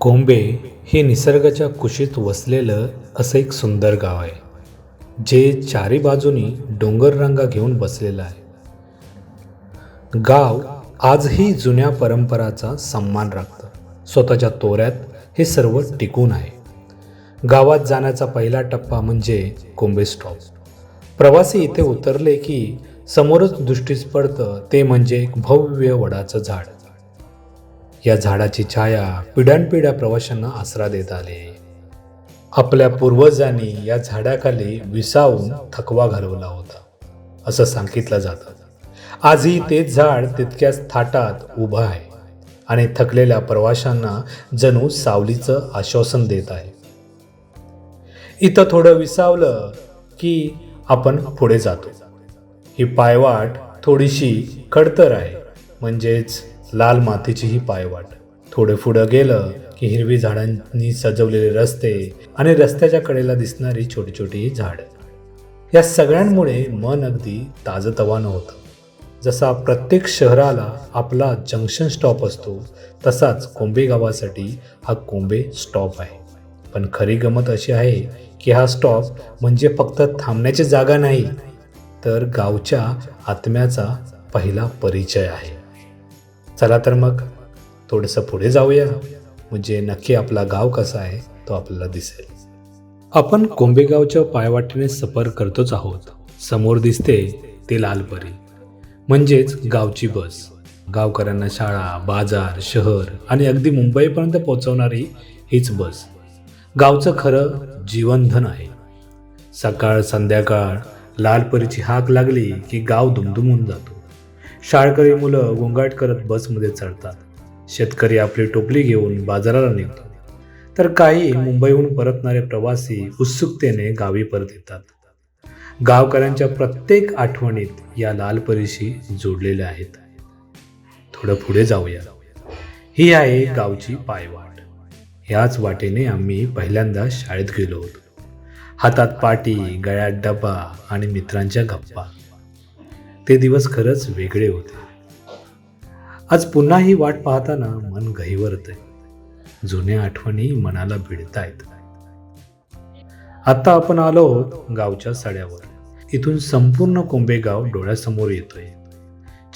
कोंबे हे निसर्गाच्या कुशीत वसलेलं असं एक सुंदर गाव आहे जे चारी बाजूनी डोंगररांगा घेऊन बसलेलं आहे. गाव आजही जुन्या परंपराचा सन्मान राखतं. स्वतःच्या तोऱ्यात हे सर्व टिकून आहे. गावात जाण्याचा पहिला टप्पा म्हणजे कोंबे स्टॉप. प्रवासी इथे उतरले की समोरच दृष्टीस पडतं ते म्हणजे एक भव्य वडाचं झाड. या झाडाची छाया पिढ्यानपिढ्या प्रवाशांना आसरा देत आले. आपल्या पूर्वजांनी या झाडाखाली विसावून थकवा घालवला होता असं सांगितलं जातं. आजही तेच झाड तितक्याच थाटात उभं आहे आणि थकलेल्या प्रवाशांना जणू सावलीचं आश्वासन देत आहे. इथं थोडं विसावलं की आपण पुढे जातो. ही पायवाट थोडीशी खडतर आहे म्हणजेच लाल मातीची ही पायवाट. थोडं पुढं गेलं की हिरवी झाडांनी सजवलेले रस्ते आणि रस्त्याच्या कडेला दिसणारी छोटी छोटी झाडं. या सगळ्यांमुळे मन अगदी ताजतवानं होतं. जसा प्रत्येक शहराला आपला जंक्शन स्टॉप असतो तसाच कोंबे गावासाठी हा कोंबे स्टॉप आहे. पण खरी गमत अशी आहे की हा स्टॉप म्हणजे फक्त थांबण्याची जागा नाही तर गावच्या आत्म्याचा पहिला परिचय आहे. चला तर मग थोडंसं पुढे जाऊया. म्हणजे नक्की आपला गाव कसा आहे तो आपल्याला दिसेल. आपण कोंबेगावच्या पायवाटेने सफर करतोच आहोत. समोर दिसते ते लालपरी. म्हणजेच गावची बस. गावकऱ्यांना शाळा बाजार शहर आणि अगदी मुंबईपर्यंत पोहोचवणारी हीच बस. गावचं खरं जीवनधन आहे. सकाळ संध्याकाळ लालपरीची हाक लागली की गाव दुमदुमून जातो. शाळकरी मुलं गोंगाट करत बसमध्ये चढतात. शेतकरी आपली टोपली घेऊन बाजाराला निघतो तर काही मुंबईहून परतणारे प्रवासी उत्सुकतेने गावी परत येतात. गावकऱ्यांच्या प्रत्येक आठवणीत या लाल परीशी जोडलेल्या आहेत. थोडं पुढे जाऊया. ही आहे गावची पायवाट. ह्याच वाटेने आम्ही पहिल्यांदा शाळेत गेलो होतो. हातात पाटी गळ्यात डबा आणि मित्रांच्या गप्पा. ते दिवस खरंच वेगळे होते. आज पुन्हा ही वाट पाहताना मन गहिवरत आहे जुन्या आठवणी मनाला भिडतायत. आता आपण आलो आहोत गावच्या सड्यावर. इथून संपूर्ण कोंबेगाव डोळ्यासमोर येतोय.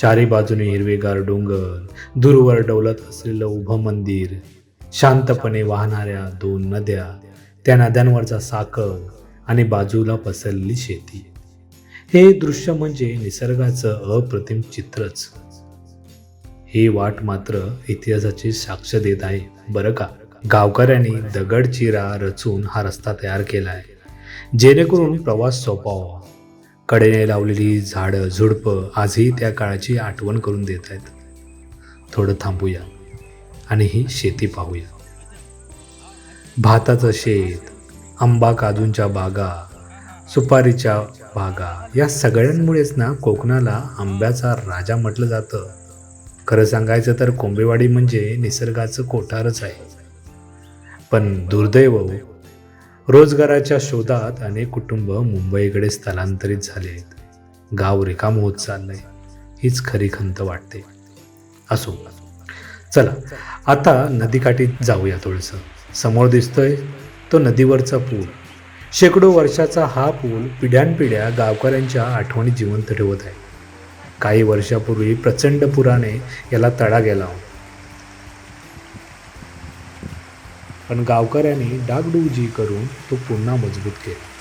चारी बाजूने हिरवेगार डोंगर दूरवर डौलत असलेलं उभं मंदिर शांतपणे वाहणाऱ्या दोन नद्या त्या नद्यांवरचा साकर आणि बाजूला पसरलेली शेती. हे दृश्य म्हणजे निसर्गाचं अप्रतिम चित्रच. ही वाट मात्र इतिहासाची साक्ष देत आहे बरं का? गावकऱ्यांनी दगड चिरा रचून हा रस्ता तयार केला आहे जेणेकरून प्रवास सोपावा कडेने लावलेली झाडं झुडपं आजही त्या काळाची आठवण करून देत आहेत. थोडं थांबूया आणि ही शेती पाहूया. भाताचं शेत आंबा काजूंच्या बागा सुपारीच्या बागा या सगळ्यांमुळेच ना कोकणाला आंब्याचा राजा म्हटलं जातं. खरं सांगायचं तर कोंबेवाडी म्हणजे निसर्गाचं कोठारच आहे. पण दुर्दैव रोजगाराच्या शोधात अनेक कुटुंब मुंबईकडे स्थलांतरित झाले आहेत गाव रिकाम होत चाललंय हीच खरी खंत वाटते. असो चला आता नदीकाठी जाऊया थोडंसं. समोर दिसतोय तो नदीवरचा पूल. शेकडो वर्षाचा हा पूल पिढ्यानपिढ्या गावकऱ्यांच्या आठवणी जिवंत ठेवत आहे. काही वर्षापूर्वी प्रचंड पुराने याला तडा गेला होता. पण गावकऱ्यांनी डागडुजी करून तो पुन्हा मजबूत केला.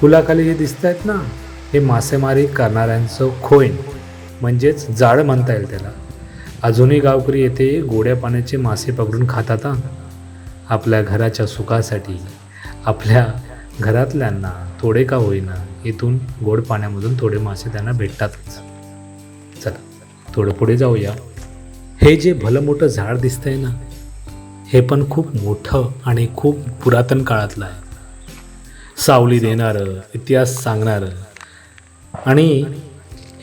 पुलाखाली जे दिसत आहेत ना हे मासेमारी करणाऱ्यांचं खोईन. म्हणजेच जाळं म्हणता येईल त्याला. अजूनही गावकरी येथे गोड्या पाण्याचे मासे पकडून खातात आपल्या घराच्या सुखासाठी आपल्या घरातल्यांना थोडे का होईना इथून गोड पाण्यामधून थोडे मासे त्यांना भेटतातच. चला थोडं पुढे जाऊया. हे जे भलं मोठं झाड दिसतंय ना हे पण खूप मोठं आणि खूप पुरातन काळातलं आहे. सावली देणारं इतिहास सांगणारं. आणि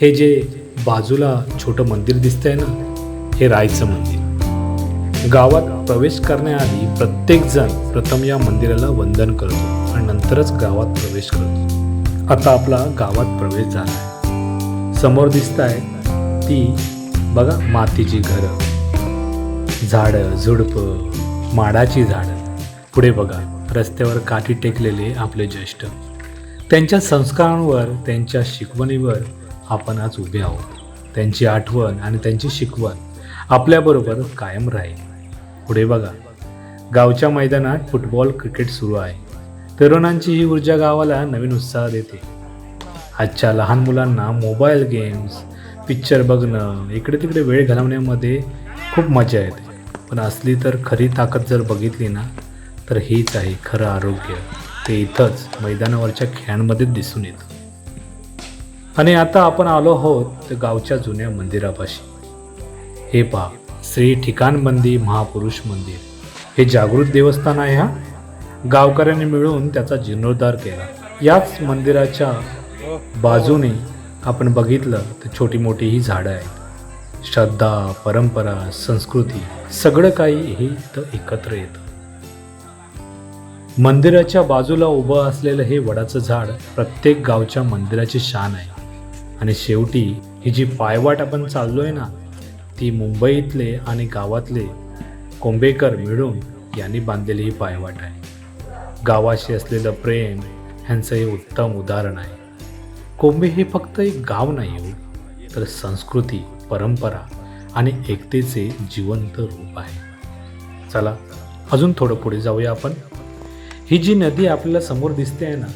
हे जे बाजूला छोटं मंदिर दिसतंय ना हे रायचं मंदिर. गावात प्रवेश करण्याआधी प्रत्येकजण प्रथम या मंदिराला वंदन करतो आणि नंतरच गावात प्रवेश करतो. आता आपला गावात प्रवेश झाला आहे समोर दिसत आहे ती बघा मातीची घरं. झाडं झुडपं माडाची झाडं. पुढे बघा. रस्त्यावर काठी टेकलेले आपले ज्येष्ठ. त्यांच्या संस्कारांवर त्यांच्या शिकवणीवर आपण आज उभे आहोत. त्यांची आठवण आणि त्यांची शिकवण आपल्याबरोबर कायम राहील. पुढे बघा. गावच्या मैदानात फुटबॉल क्रिकेट सुरू आहे. तरुणांची ही ऊर्जा गावाला नवीन उत्साह देते. आजच्या लहान मुलांना मोबाईल गेम्स पिक्चर बघणं इकडे तिकडे वेळ घालवण्यामध्ये खूप मजा येते. पण असली तर खरी ताकद जर बघितली ना तर हेच आहे खरं आरोग्य. ते इथंच मैदानावरच्या खेळांमध्येच दिसून येतं. आणि आता आपण आलो आहोत तर गावच्या जुन्या मंदिरापाशी. हे पहा श्री ठिकाणबंदी महापुरुष मंदिर. हे जागृत देवस्थान आहे हा? गावकऱ्यांनी मिळून त्याचा जीर्णोद्धार केला. याच मंदिराच्या बाजूने आपण बघितलं तर छोटी मोठी ही झाडं आहेत. श्रद्धा परंपरा संस्कृती सगळं काही हे इथं एकत्र येतं. मंदिराच्या बाजूला उभं असलेलं हे वडाचं झाड प्रत्येक गावच्या मंदिराची शान आहे. आणि शेवटी ही जी पायवाट आपण चाललोय ना ती मुंबईतले आणि गावातले कोंबेकर मिळून यांनी बांधलेली ही पायवाट आहे. गावाशी असलेलं प्रेम ह्यांचं हे उत्तम उदाहरण आहे. कोंबे हे फक्त एक गाव नाही हो तर संस्कृती परंपरा आणि एकतेचे जिवंत रूप आहे. चला अजून थोडं पुढे जाऊया आपण. ही जी नदी आपल्याला समोर दिसते आहे ना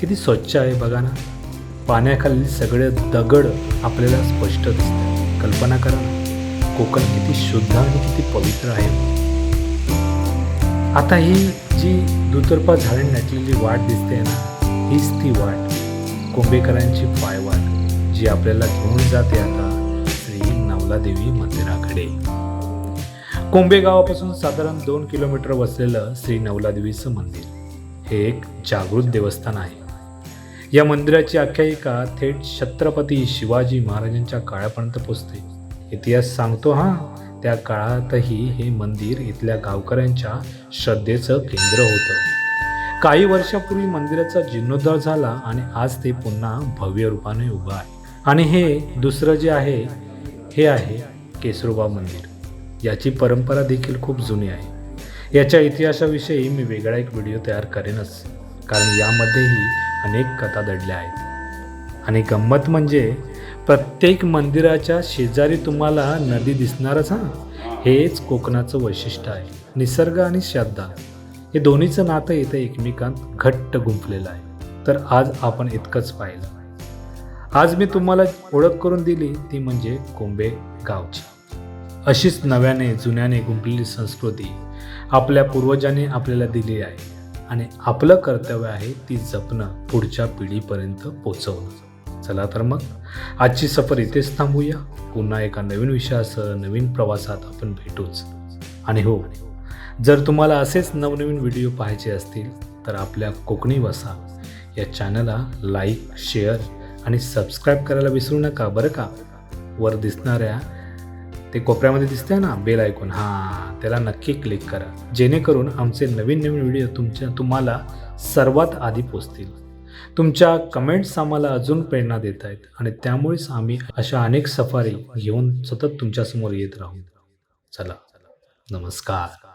किती स्वच्छ आहे बघा ना. पाण्याखाली सगळे दगड आपल्याला स्पष्ट दिसतात. कल्पना करा ना कोकण किती शुद्ध आणि किती पवित्र आहे. आता ही जी दुतर्फा झाडे नटलेली वाट दिसते ना हीच ती वाट कोंबेकरांची पायवाट जी आपल्याला घेऊन जाते आता श्री नवलादेवी मंदिराकडे. कोंबेगावापासून साधारण दोन किलोमीटर वसलेलं श्री नवलादेवीचं मंदिर हे एक जागृत देवस्थान आहे. या मंदिराची आख्यायिका थेट छत्रपती शिवाजी महाराजांच्या काळापर्यंत पोचते. इतिहास सांगतो हा त्या काळातही हे मंदिर इथल्या गावकऱ्यांच्या श्रद्धेचं केंद्र होतं. काही वर्षापूर्वी मंदिराचा जीर्णोद्धार झाला आणि आज ते पुन्हा भव्य रूपाने उभं आहे. आणि हे दुसरं जे आहे हे आहे केसरोबा मंदिर. याची परंपरा देखील खूप जुनी आहे. याच्या इतिहासाविषयी मी वेगळा एक व्हिडिओ तयार करेनच कारण यामध्येही अनेक कथा दडल्या आहेत. आणि गंमत म्हणजे प्रत्येक मंदिराच्या शेजारी तुम्हाला नदी दिसणारच हां? हेच कोकणाचं वैशिष्ट्य आहे. निसर्ग आणि श्रद्धा हे दोन्हीचं नातं इथं एकमेकांत घट्ट गुंफलेलं आहे. तर आज आपण इतकंच पाहिलं. आज मी तुम्हाला ओळख करून दिली ती म्हणजे कोंबे गावची. अशीच नव्याने जुन्याने गुंपलेली संस्कृती आपल्या पूर्वजांनी आपल्याला दिली आहे. आणि आपलं कर्तव्य आहे ती जपणं पुढच्या पिढीपर्यंत पोचवणं. चला तर मग आजची सफर इथेच थांबूया. पुन्हा एका नवीन विषयासह नवीन प्रवासात आपण भेटूच. आणि हो जर तुम्हाला असेच नवनवीन व्हिडिओ पाहायचे असतील तर आपल्या कोकणी वसा या चॅनलला लाईक शेअर आणि सबस्क्राईब करायला विसरू नका बरं का? वर दिसणाऱ्या ते कोपऱ्यामध्ये दिसतंय ना बेल ऐकून हां त्याला नक्की क्लिक करा. जेणेकरून आमचे नवीन नवीन व्हिडिओ तुमच्या तुम्हाला सर्वात आधी पोचतील. तुमच्या कमेंट्स आम्हाला अजून प्रेरणा देत आहेत आणि त्यामुळेच आम्ही अशा अनेक सफारी घेऊन सतत तुमच्यासमोर येत राहू. चला नमस्कार.